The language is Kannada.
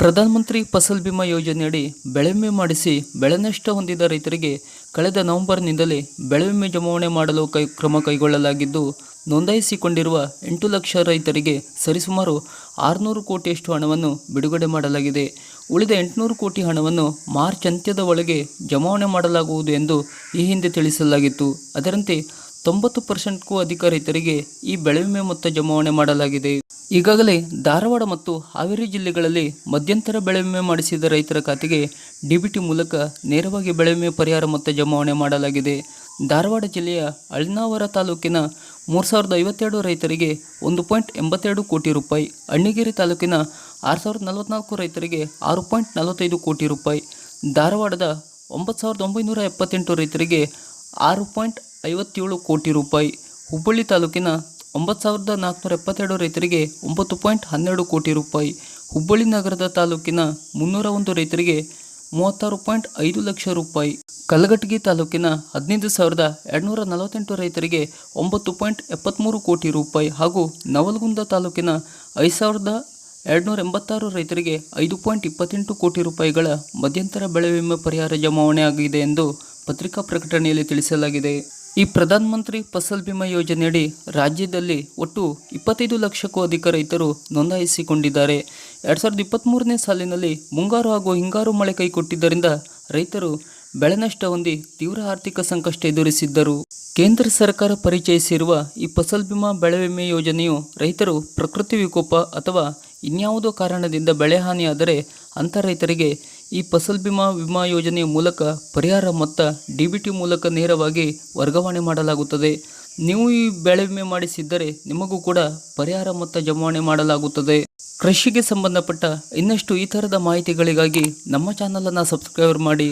ಪ್ರಧಾನಮಂತ್ರಿ ಫಸಲ್ ಬಿಮಾ ಯೋಜನೆಯಡಿ ಬೆಳೆ ವಿಮೆ ಮಾಡಿಸಿ ಬೆಳೆ ನಷ್ಟ ಹೊಂದಿದ ರೈತರಿಗೆ ಕಳೆದ ನವೆಂಬರ್ನಿಂದಲೇ ಬೆಳೆ ವಿಮೆ ಜಮಾವಣೆ ಮಾಡಲು ಕೈ ಕ್ರಮ ಕೈಗೊಳ್ಳಲಾಗಿದ್ದು, ನೋಂದಾಯಿಸಿಕೊಂಡಿರುವ ಎಂಟು ಲಕ್ಷ ರೈತರಿಗೆ ಸರಿಸುಮಾರು ಆರುನೂರು ಕೋಟಿಯಷ್ಟು ಹಣವನ್ನು ಬಿಡುಗಡೆ ಮಾಡಲಾಗಿದೆ. ಉಳಿದ ಎಂಟುನೂರು ಕೋಟಿ ಹಣವನ್ನು ಮಾರ್ಚ್ ಅಂತ್ಯದ ಒಳಗೆ ಜಮಾವಣೆ ಮಾಡಲಾಗುವುದು ಎಂದು ಈ ಹಿಂದೆ ತಿಳಿಸಲಾಗಿತ್ತು. ಅದರಂತೆ ತೊಂಬತ್ತು ಪರ್ಸೆಂಟ್ಗೂ ಅಧಿಕ ರೈತರಿಗೆ ಈ ಬೆಳೆ ವಿಮೆ ಮೊತ್ತ ಜಮಾವಣೆ ಮಾಡಲಾಗಿದೆ. ಈಗಾಗಲೇ ಧಾರವಾಡ ಮತ್ತು ಹಾವೇರಿ ಜಿಲ್ಲೆಗಳಲ್ಲಿ ಮಧ್ಯಂತರ ಬೆಳೆ ವಿಮೆ ಮಾಡಿಸಿದ ರೈತರ ಖಾತೆಗೆ ಡಿಬಿಟಿ ಮೂಲಕ ನೇರವಾಗಿ ಬೆಳೆ ವಿಮೆ ಪರಿಹಾರ ಮೊತ್ತ ಜಮಾವಣೆ ಮಾಡಲಾಗಿದೆ. ಧಾರವಾಡ ಜಿಲ್ಲೆಯ ಅಳ್ನಾವರ ತಾಲೂಕಿನ ಮೂರು ಸಾವಿರದ ಐವತ್ತೆರಡು ರೈತರಿಗೆ ಒಂದು ಪಾಯಿಂಟ್ ಎಂಬತ್ತೆರಡು ಕೋಟಿ ರೂಪಾಯಿ, ಅಣ್ಣಿಗೇರಿ ತಾಲೂಕಿನ ಆರು ಸಾವಿರದ ನಲವತ್ನಾಲ್ಕು ರೈತರಿಗೆ ಆರು ಪಾಯಿಂಟ್ ನಲವತ್ತೈದು ಕೋಟಿ ರೂಪಾಯಿ, ಧಾರವಾಡದ ಒಂಬತ್ತು ಸಾವಿರದ ಒಂಬೈನೂರ ಎಪ್ಪತ್ತೆಂಟು ರೈತರಿಗೆ ಆರು ಪಾಯಿಂಟ್ ಐವತ್ತೇಳು ಕೋಟಿ ರೂಪಾಯಿ, ಹುಬ್ಬಳ್ಳಿ ತಾಲೂಕಿನ ಒಂಬತ್ತು ಸಾವಿರದ ನಾಲ್ಕುನೂರ ಎಪ್ಪತ್ತೆರಡು ರೈತರಿಗೆ ಒಂಬತ್ತು ಪಾಯಿಂಟ್ ಹನ್ನೆರಡು ಕೋಟಿ ರೂಪಾಯಿ. ಹುಬ್ಬಳ್ಳಿ ನಗರದ ತಾಲೂಕಿನ ಮುನ್ನೂರ ಒಂದು ರೈತರಿಗೆ ಮೂವತ್ತಾರು ಪಾಯಿಂಟ್ ಐದು ಲಕ್ಷ ರೂಪಾಯಿ. ಕಲಘಟಗಿ ತಾಲೂಕಿನ ಹದಿನೈದು ಸಾವಿರದ ಎರಡುನೂರ ನಲವತ್ತೆಂಟು ರೈತರಿಗೆ ಒಂಬತ್ತು ಪಾಯಿಂಟ್ ಎಪ್ಪತ್ತ್ಮೂರು ಕೋಟಿ ರೂಪಾಯಿ ಹಾಗೂ ನವಲಗುಂದ ತಾಲೂಕಿನ ಐದು ಸಾವಿರದ ಎರಡುನೂರ ಎಂಬತ್ತಾರು ರೈತರಿಗೆ ಐದು ಪಾಯಿಂಟ್ ಇಪ್ಪತ್ತೆಂಟು ಕೋಟಿ ರೂಪಾಯಿಗಳ ಮಧ್ಯಂತರ ಬೆಳೆ ವಿಮೆ ಪರಿಹಾರ ಜಮಾವಣೆ ಆಗಿದೆ ಎಂದು ಪತ್ರಿಕಾ ಪ್ರಕಟಣೆಯಲ್ಲಿ ತಿಳಿಸಲಾಗಿದೆ. ಈ ಪ್ರಧಾನ ಮಂತ್ರಿ ಫಸಲ್ ಬಿಮಾ ಯೋಜನೆಯಡಿ ರಾಜ್ಯದಲ್ಲಿ ಒಟ್ಟು ಇಪ್ಪತ್ತೈದು ಲಕ್ಷಕ್ಕೂ ಅಧಿಕ ರೈತರು ನೋಂದಾಯಿಸಿಕೊಂಡಿದ್ದಾರೆ. ಎರಡು ಸಾವಿರದ ಇಪ್ಪತ್ತ್ಮೂರನೇ ಸಾಲಿನಲ್ಲಿ ಮುಂಗಾರು ಹಾಗೂ ಹಿಂಗಾರು ಮಳೆ ಕೈಕೊಟ್ಟಿದ್ದರಿಂದ ರೈತರು ಬೆಳೆ ನಷ್ಟ ಹೊಂದಿ ತೀವ್ರ ಆರ್ಥಿಕ ಸಂಕಷ್ಟ ಎದುರಿಸಿದ್ದರು. ಕೇಂದ್ರ ಸರ್ಕಾರ ಪರಿಚಯಿಸಿರುವ ಈ ಫಸಲ್ ಬಿಮಾ ಬೆಳೆ ವಿಮೆ ಯೋಜನೆಯು ರೈತರು ಪ್ರಕೃತಿ ವಿಕೋಪ ಅಥವಾ ಇನ್ಯಾವುದೋ ಕಾರಣದಿಂದ ಬೆಳೆ ಹಾನಿಯಾದರೆ ಅಂಥ ರೈತರಿಗೆ ಈ ಫಸಲ್ ಬಿಮಾ ವಿಮಾ ಯೋಜನೆಯ ಮೂಲಕ ಪರಿಹಾರ ಮೊತ್ತ ಡಿ ಬಿ ಟಿ ಮೂಲಕ ನೇರವಾಗಿ ವರ್ಗಾವಣೆ ಮಾಡಲಾಗುತ್ತದೆ. ನೀವು ಈ ಬೆಳೆ ವಿಮೆ ಮಾಡಿಸಿದ್ದರೆ ನಿಮಗೂ ಕೂಡ ಪರಿಹಾರ ಮೊತ್ತ ಜಮಾವಣೆ ಮಾಡಲಾಗುತ್ತದೆ. ಕೃಷಿಗೆ ಸಂಬಂಧಪಟ್ಟ ಇನ್ನಷ್ಟು ಈ ಥರದ ಮಾಹಿತಿಗಳಿಗಾಗಿ ನಮ್ಮ ಚಾನಲನ್ನು ಸಬ್ಸ್ಕ್ರೈಬ್ ಮಾಡಿ.